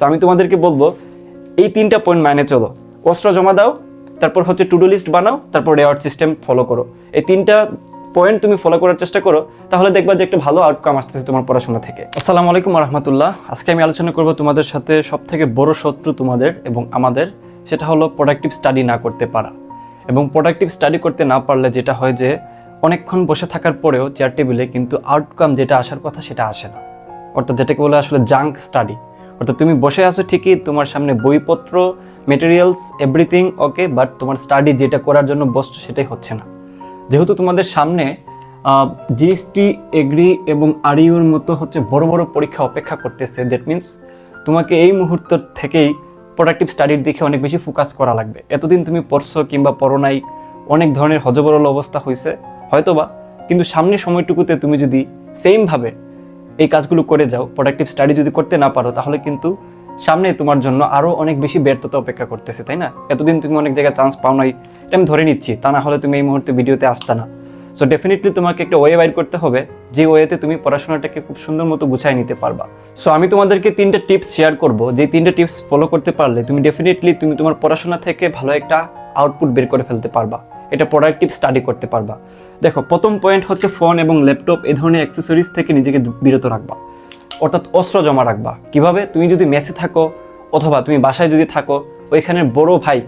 So আমি তোমাদেরকে বলব, এই তিনটা পয়েন্ট মাইনে চলো। অস্ত্র জমা দাও, তারপর হচ্ছে টু ডু লিস্ট বানাও, তারপর রেওয়ার্ড সিস্টেম ফলো করো। এই তিনটা পয়েন্ট তুমি ফলো করার চেষ্টা করো, তাহলে দেখবা যে একটা ভালো আউটকাম আসতেছে তোমার পড়াশোনা থেকে। আসসালামু আলাইকুম রহমতুল্লাহ আজকে আমি আলোচনা করব তোমাদের সাথে সব থেকে বড় শত্রু তোমাদের এবং আমাদের, সেটা হলো প্রোডাক্টিভ স্টাডি না করতে পারা। এবং প্রোডাক্টিভ স্টাডি করতে না পারলে যেটা হয় যে, অনেকক্ষণ বসে থাকার পরেও চেয়ার টেবিলে কিন্তু আউটকাম যেটা আসার কথা সেটা আসে না। অর্থাৎ যেটাকে বলে আসলে জাঙ্ক স্টাডি অর্থাৎ তুমি বসে আছো ঠিকই, তোমার সামনে বইপত্র মেটেরিয়ালস এভরিথিং ওকে বাট তোমার স্টাডি যেটা করার জন্য বসছো সেটাই হচ্ছে না। যেহেতু তোমাদের সামনে জিএসটি এগ্রি এবং আরইউর মতো হচ্ছে বড় বড় পরীক্ষা অপেক্ষা করতেছে দ্যাট মিন্স তোমাকে এই মুহূর্ত থেকেই প্রোডাক্টিভ স্টাডির দিকে অনেক বেশি ফোকাস করা লাগবে। এতদিন তুমি পড়ছো কিংবা পড়ো নাই, অনেক ধরনের হজবরল অবস্থা হয়েছে হয়তোবা, কিন্তু সামনের সময়টুকুতে তুমি যদি সেমভাবে এই কাজগুলো করে যাও প্রোডাক্টিভ স্টাডি যদি করতে না পারো, তাহলে কিন্তু সামনে তোমার জন্য আরও অনেক বেশি ব্যর্থতা অপেক্ষা করতেছে, তাই না? এতদিন তুমি অনেক জায়গায় চান্স পাও নাই, এটা আমি ধরে নিচ্ছি, তা না হলে তুমি এই মুহূর্তে ভিডিওতে আসতে না। সো ডেফিনেটলি তোমাকে একটা ওয়ে বাইর করতে হবে, যে ওয়েতে তুমি পড়াশোনাটাকে খুব সুন্দর মতো গুছাই নিতে পারবা। সো আমি তোমাদেরকে তিনটা টিপস শেয়ার করব, যে তিনটা টিপস ফলো করতে পারলে তুমি ডেফিনেটলি তুমি তোমার পড়াশোনা থেকে ভালো একটা আউটপুট বের করে ফেলতে পারবা। এটা প্রোডাক্টিভ স্টাডি করতে পারবা। দেখো, প্রথম পয়েন্ট হচ্ছে ফোন এবং ল্যাপটপ এ ধরনের অ্যাক্সেসরিজ থেকে নিজেকে বিরত রাখবা। অর্থাৎ অস্ত্র জমা রাখবা। কীভাবে? তুমি যদি মেসে থাকো অথবা তুমি বাসায় যদি থাকো, ওইখানের বড় ভাই,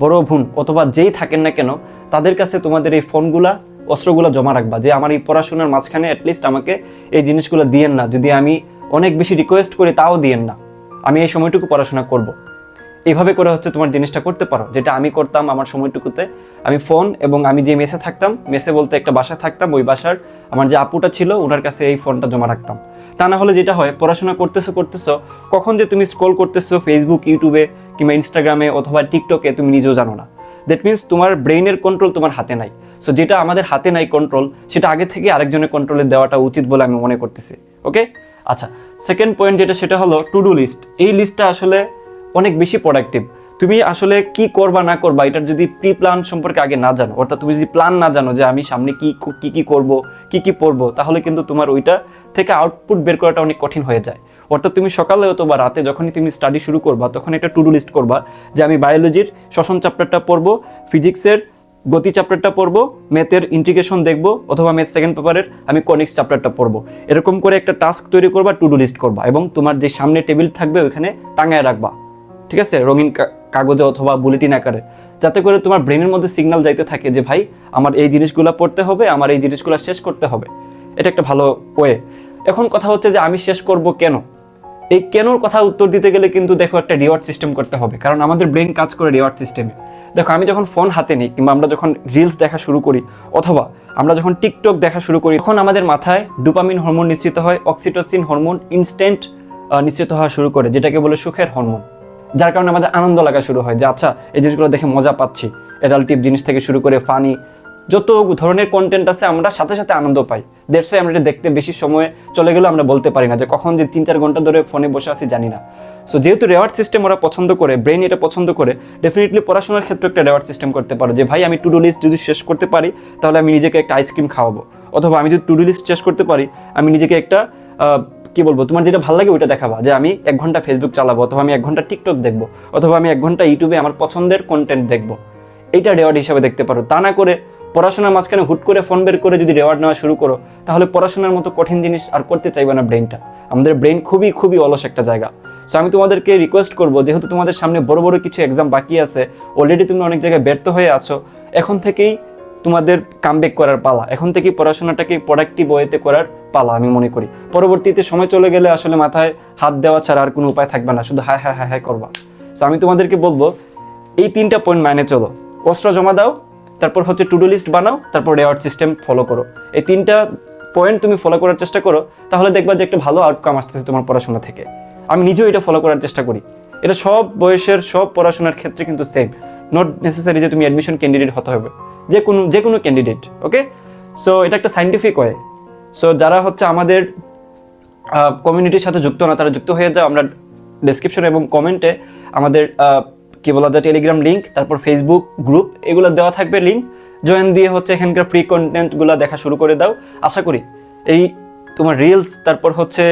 বড় বোন অথবা যেই থাকেন না কেন, তাদের কাছে তোমাদের এই ফোনগুলা অস্ত্রগুলো জমা রাখবা। যে আমার এই পড়াশোনার মাঝখানে অ্যাটলিস্ট আমাকে এই জিনিসগুলো দিয়েন না। যদি আমি অনেক বেশি রিকোয়েস্ট করি, তাও দিয়েন না। আমি এই সময়টুকু পড়াশোনা করব। এইভাবে করে হচ্ছে তোমার জিনিসটা করতে পারো। যেটা আমি করতাম আমার সময়টুকুতে। আমি ফোন এবং আমি যে মেসে থাকতাম, মেসে বলতে একটা বাসায় থাকতাম, ওই বাসার আমার যে আপুটা ছিল ওনার কাছে এই ফোনটা জমা রাখতাম। তা না হলে যেটা হয়, পড়াশোনা করতেছো করতেছো, কখন যে তুমি স্ক্রল করতেছো ফেসবুক ইউটিউবে কিংবা ইনস্টাগ্রামে অথবা টিকটকে তুমি নিজেও জানো না। দ্যাট মিন্স তোমার ব্রেইনের কন্ট্রোল তোমার হাতে নাই। সো যেটা আমাদের হাতে নাই কন্ট্রোল সেটা আগে থেকে আরেকজনের কন্ট্রোলে দেওয়াটা উচিত বলে আমি মনে করতেছি। ওকে আচ্ছা সেকেন্ড পয়েন্ট যেটা, সেটা হলো টু ডু লিস্ট এই লিস্টটা আসলে অনেক বেশি প্রোডাক্টিভ তুমি আসলে কি করবা, না করবা, এটার যদি প্রি প্ল্যান সম্পর্কে আগে না জানো, অর্থাৎ তুমি যদি প্ল্যান না জানো যে আমি সামনে কি কি কি করব, কি কি পড়ব তাহলে কিন্তু তোমার ওইটা থেকে আউটপুট বের করাটা অনেক কঠিন হয়ে যায়। অর্থাৎ তুমি সকালে অথবা রাতে যখনই তুমি স্টাডি শুরু করবা, তখন একটা টু ডু লিস্ট করবা যে আমি বায়োলজির শ্বসন চ্যাপ্টারটা পড়ব ফিজিক্সের গতি চ্যাপ্টারটা পড়ব ম্যাথের ইন্টিগ্রেশন দেখব, অথবা ম্যাথ সেকেন্ড পেপারের আমি কনিক্স চ্যাপ্টারটা পড়ব। এরকম করে একটা টাস্ক তৈরি করবা টু ডু লিস্ট করবা এবং তোমার যে সামনে টেবিল থাকবে, ওইখানে টাঙায় রাখবা। ঠিক আছে? রঙিন কাগজে অথবা বুলেটিন আকারে। যাতে করে তোমার ব্রেনের মধ্যে সিগন্যাল যাইতে থাকে যে, ভাই, আমার এই জিনিসগুলো পড়তে হবে, আমার এই জিনিসগুলো শেষ করতে হবে। এটা একটা ভালো ওয়ে এখন কথা হচ্ছে যে, আমি শেষ করব কেন? এই কেনর কথা উত্তর দিতে গেলে কিন্তু দেখো একটা রিওয়ার্ড সিস্টেম করতে হবে। কারণ আমাদের ব্রেন কাজ করে রিওয়ার্ড সিস্টেমে দেখো, আমি যখন ফোন হাতে নিই, কিংবা আমরা যখন রিলস দেখা শুরু করি, অথবা আমরা যখন টিকটক দেখা শুরু করি, তখন আমাদের মাথায় ডুপামিন হরমোন নিশ্চিত হয় অক্সিটোসিন হরমোন ইনস্ট্যান্ট নিশ্চিত হওয়া শুরু করে, যেটাকে বলে সুখের হরমোন যার কারণে আমাদের আনন্দ লাগা শুরু হয় যে আচ্ছা এই জিনিসগুলো দেখে মজা পাচ্ছি। অ্যাডাল্টিভ জিনিস থেকে শুরু করে ফানি যত ধরনের কন্টেন্ট আছে, আমরা সাথে সাথে আনন্দ পাই। দেড়শো আমরা এটা দেখতে বেশি সময় চলে গেলেও আমরা বলতে পারি না যে, কখন যে তিন চার ঘণ্টা ধরে ফোনে বসে আছি জানি না। সো যেহেতু রেওয়ার্ড সিস্টেম ওরা পছন্দ করে ব্রেন এটা পছন্দ করে ডেফিনেটলি পড়াশোনার ক্ষেত্রে একটা রেওয়ার্ড সিস্টেম করতে পারো যে, ভাই, আমি টু ডু লিস্ট যদি শেষ করতে পারি, তাহলে আমি নিজেকে একটা আইসক্রিম খাওয়াবো। অথবা, আমি যদি টু ডু লিস্ট শেষ করতে পারি, আমি নিজেকে একটা কি বলব, তোমার যেটা ভালো লাগে ওইটা দেখাবা। যে আমি এক ঘণ্টা ফেসবুক চালাবো অথবা আমি এক ঘণ্টা টিকটক দেখব, অথবা আমি এক ঘণ্টা ইউটিউবে আমার পছন্দের কন্টেন্ট দেখব। এইটা রেওয়ার্ড হিসাবে দেখতে পারো। তা না করে পড়াশোনার মাঝখানে হুট করে ফোন বের করে যদি রেওয়ার্ড নেওয়া শুরু করো, তাহলে পড়াশোনার মতো কঠিন জিনিস আর করতে চাইবে না ব্রেনটা আমাদের ব্রেন খুবই খুবই অলস একটা জায়গা। সো আমি তোমাদেরকে রিকোয়েস্ট করব, যেহেতু তোমাদের সামনে বড় বড় কিছু এক্সাম বাকি আছে অলরেডি তুমি অনেক জায়গায় ব্যর্থ হয়ে আছো, এখন থেকেই তোমাদের কামব্যাক করার পালা। এখন থেকে পড়াশোনাটাকে প্রোডাক্টিভ ওয়েতে করার পালা আমি মনে করি। পরবর্তীতে সময় চলে গেলে আসলে মাথায় হাত দেওয়া ছাড়া আর কোনো উপায় থাকবে না, শুধু হায় হায় হায় হায় করবা। সো আমি তোমাদেরকে বলব, এই তিনটা পয়েন্ট মাইনে চলো। অস্ত্র জমা দাও, তারপর হচ্ছে টু ডু লিস্ট বানাও, তারপর রেওয়ার্ড সিস্টেম ফলো করো। এই তিনটা পয়েন্ট তুমি ফলো করার চেষ্টা করো, তাহলে দেখবা যে একটা ভালো আউটকাম আসতেছে তোমার পড়াশোনা থেকে। আমি নিজেও এটা ফলো করার চেষ্টা করি। এটা সব বয়সের, সব পড়াশোনার ক্ষেত্রে কিন্তু সেম নট নেসেসারি যে তুমি অ্যাডমিশন ক্যান্ডিডেট হতে হবে। যে কোনো যে কোনো ক্যান্ডিডেট ওকে সো এটা একটা সাইন্টিফিক ওয়ে সো যারা হচ্ছে আমাদের কমিউনিটির সাথে যুক্ত না, তারা যুক্ত হয়ে যাও, আমরা ডেসক্রিপশন এবং কমেন্টে আমাদের কি বলা যায় টেলিগ্রাম লিঙ্ক তারপর ফেসবুক গ্রুপ এগুলো দেওয়া থাকবে লিঙ্ক জয়েন দিয়ে হচ্ছে এখানকার ফ্রি কন্টেন্টগুলো দেখা শুরু করে দাও। আশা করি এই তোমার রিলস তারপর হচ্ছে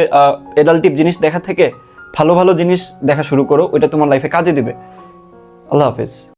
অ্যাডাল্টিভ জিনিস দেখা থেকে ভালো ভালো জিনিস দেখা শুরু করো, ওইটা তোমার লাইফে কাজে দিবে। আল্লাহ হাফেজ।